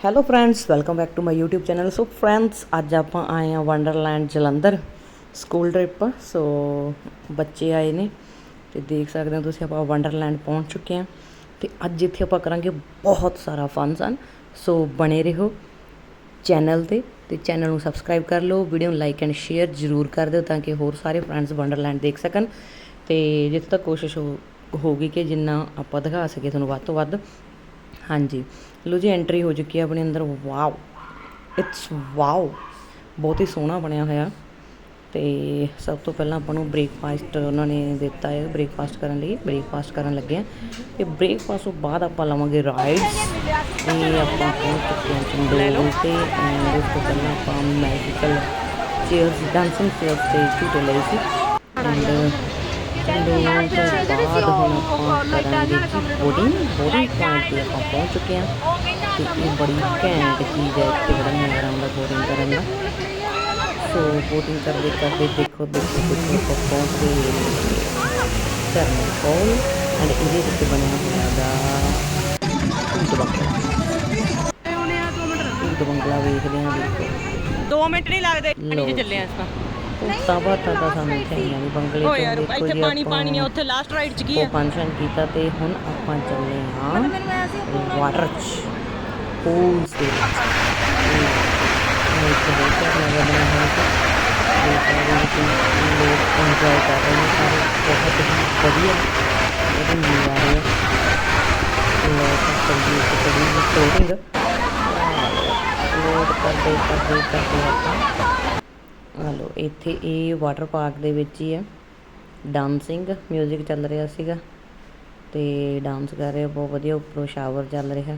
Hello friends welcome back to my YouTube channel so friends ਅੱਜ ਆਪਾਂ ਆਏ ਆ Wonderland Jalandhar school trip so ਬੱਚੇ ਆਏ ਨੇ ਤੇ ਦੇਖ ਸਕਦੇ ਹੋ ਤੁਸੀਂ ਆਪਾਂ ਵੰਡਰਲੈਂਡ ਪਹੁੰਚ ਚੁੱਕੇ ਹਾਂ ਤੇ ਅੱਜ ਇੱਥੇ ਆਪਾਂ ਕਰਾਂਗੇ ਬਹੁਤ ਸਾਰਾ ਫਨ ਸਨ ਸੋ ਬਣੇ ਰਹੋ ਚੈਨਲ ਤੇ ਤੇ ਚੈਨਲ ਨੂੰ ਸਬਸਕ੍ਰਾਈਬ ਕਰ ਲਓ ਵੀਡੀਓ ਨੂੰ ਲਾਈਕ ਐਂਡ ਸ਼ੇਅਰ ਜ਼ਰੂਰ ਕਰ ਦਿਓ ਤਾਂ ਕਿ ਹੋਰ ਸਾਰੇ ਫਰੈਂਡਸ ਵੰਡਰਲੈਂਡ ਦੇਖ ਸਕਣ ਤੇ ਜਿੱਥੇ ਤੱਕ ਕੋਸ਼ਿਸ਼ ਹੋ ਹੋਗੀ ਕਿ ਜਿੰਨਾ ਆਪਾਂ ਦਿਖਾ ਸਕੀਏ ਤੁਹਾਨੂੰ ਵੱਧ ਤੋਂ ਵੱਧ ਹਾਂਜੀ। ਲਓ ਜੀ ਐਂਟਰੀ ਹੋ ਚੁੱਕੀ ਹੈ ਆਪਣੇ ਅੰਦਰ। ਵਾਓ ਇਟਸ ਵਾਓ ਬਹੁਤ ਹੀ ਸੋਹਣਾ ਬਣਿਆ ਹੋਇਆ। ਤੇ ਸਭ ਤੋਂ ਪਹਿਲਾਂ ਆਪਾਂ ਨੂੰ ਬ੍ਰੇਕਫਾਸਟ ਉਹਨਾਂ ਨੇ ਦਿੱਤਾ ਹੈ ਬ੍ਰੇਕਫਾਸਟ ਕਰਨ ਲਈ। ਬ੍ਰੇਕਫਾਸਟ ਕਰਨ ਲੱਗੇ ਆ ਤੇ ਬ੍ਰੇਕਫਾਸਟ ਤੋਂ ਬਾਅਦ ਆਪਾਂ ਲਵਾਂਗੇ ਰਾਈਡਸ ਇਹ ਆਪਾਂ ਪਹੁੰਚ ਚੁੱਕੇ ਹਾਂ ਚੰਡੋਲ ਤੇ ਉਸ ਤੋਂ ਪਹਿਲਾਂ ਆਪਾਂ ਮੈਜੀਕਲ ਚੇਅਰਸ ਡਾਂਸਿੰਗ ਚੇਅਰਸ ਤੇ ਝੂਟੇ ਲਏ ਸੀ। ਐਂਡ ਚੰਡੋਲ ਤੋਂ ਬਾਅਦ ਹੁਣ ਆਪਾਂ ਕਰਾਂਗੇ ਜੀ ਬੋਡਿੰਗ ਬੋਡਿੰਗ ਪੁਆਇੰਟ ਤੇ ਆਪਾਂ ਪਹੁੰਚ ਚੁੱਕੇ ਹਾਂ ਤੇ ਇਹ ਬੜੀ ਘੈਂਟ ਚੀਜ਼ ਹੈ ਇੱਥੇ ਬੜਾ ਨਜ਼ਾਰਾ ਆਉਂਦਾ ਬੋਟਿੰਗ ਕਰਨ ਦਾ ਸੋ ਬੋਟਿੰਗ ਕਰਦੇ ਕਰਦੇ ਦੇਖੋ ਦੇਖੋ ਦੇਖੋ ਆਪਾਂ ਪਹੁੰਚ ਗਏ ਝਰਨੇ ਕੋਲ ਐਂਡ ਇਹਦੇ ਵਿੱਚ ਬਣਿਆ ਹੋਇਆ ਦਾ ਭੂਤ ਬੰਗਲਾ ਭੂਤ ਬੰਗਲਾ ਵੇਖਦੇ ਹਾਂ ਦੇਖੋ 2 ਮਿੰਟ ਨਹੀਂ ਲੱਗਦੇ। 'ਚ ਚੱਲੇ ਆ ਇਸ ਭੂਤਾਂ ਬਾਤਾਂ ਤਾਂ ਸਾਨੂੰ ਚਾਹੀਆਂ ਨਹੀਂ ਬੰਗਲੇ ਤੋਂ ਯਾਰ ਇੱਥੇ ਪਾਣੀ ਪਾਣੀ ਆ ਉੱਥੇ ਲਾਸਟ ਰਾਈਡ 'ਚ ਕੀ ਉਹ ਆ ਫੰਕਸ਼ਨ ਕੀਤਾ ਤੇ ਹੁਣ ਆਪਾਂ ਚੱਲੇ ਹਾਂ ਵਾਟਰ ਚ ਪੂਲਸ ਦੇ ਇਹ ਇੱਕ ਬਹੁਤ ਜ਼ਿਆਦਾ ਲੱਗਣਾ ਹੈ ਸਾਰੇ ਲੋਕ ਲੋਕ ਇੰਜੋਏ ਕਰ ਰਹੇ ਨੇ ਸਾਰੇ ਬਹੁਤ ਹੀ ਵਧੀਆ। ਇਹਦੇ ਨਜ਼ਾਰੇ ਲੋਕ ਚੱਲੀ ਤੇ ਚੱਲੀ ਸਟੋਰਿੰਗ ਲੋਡ ਕਰਦੇ ਕਰਦੇ ਕਰਦੇ ਆਪਾਂ। ਹਲੋ, ਇੱਥੇ ਇਹ ਵਾਟਰ ਪਾਰਕ ਦੇ ਵਿੱਚ ਹੀ ਹੈ। ਡਾਂਸਿੰਗ 뮤직 ਚੱਲ ਰਿਹਾ ਸੀਗਾ ਤੇ ਡਾਂਸ ਕਰ ਰਹੇ, ਬਹੁਤ ਵਧੀਆ, ਉੱਪਰੋਂ ਸ਼ਾਵਰ ਚੱਲ ਰਿਹਾ।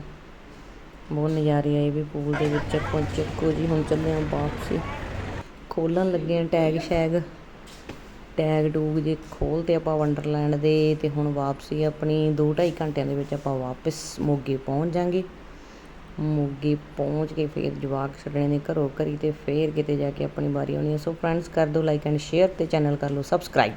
ਬਹੁਤ ਨਜ਼ਾਰੇ ਆਏ ਵੀ ਪੂਲ ਦੇ ਵਿੱਚ, ਆਪਾਂ ਚੱਕੋ ਜੀ, ਹੁਣ ਚੱਲੇ ਆ ਵਾਪਸੀ। ਖੋਲਣ ਲੱਗੇ ਆ ਟੈਗ ਸ਼ੈਗ ਟੈਗ ਟੂਗ ਜੇ ਖੋਲ ਤੇ ਆਪਾਂ ਵੰਡਰਲੈਂਡ ਦੇ ਤੇ ਹੁਣ ਵਾਪਸੀ ਆਪਣੀ 2.5 ਘੰਟਿਆਂ ਦੇ ਵਿੱਚ ਆਪਾਂ ਵਾਪਸ ਮੋਗੇ ਪਹੁੰਚ ਜਾਾਂਗੇ। ਮੋਗੇ ਪਹੁੰਚ ਕੇ ਫੇਰ ਜਵਾਕ ਛੱਡਣੇ ਨੇ ਘਰੋਂ ਘਰੀ ਤੇ ਫੇਰ ਕਿਤੇ ਜਾ ਕੇ ਆਪਣੀ ਵਾਰੀ ਆਉਣੀ ਹੈ। ਸੋ ਫਰੈਂਡਸ ਕਰ ਦਿਓ ਲਾਈਕ ਐਂਡ ਸ਼ੇਅਰ ਤੇ ਚੈਨਲ ਕਰ ਲਓ ਸਬਸਕ੍ਰਾਈਬ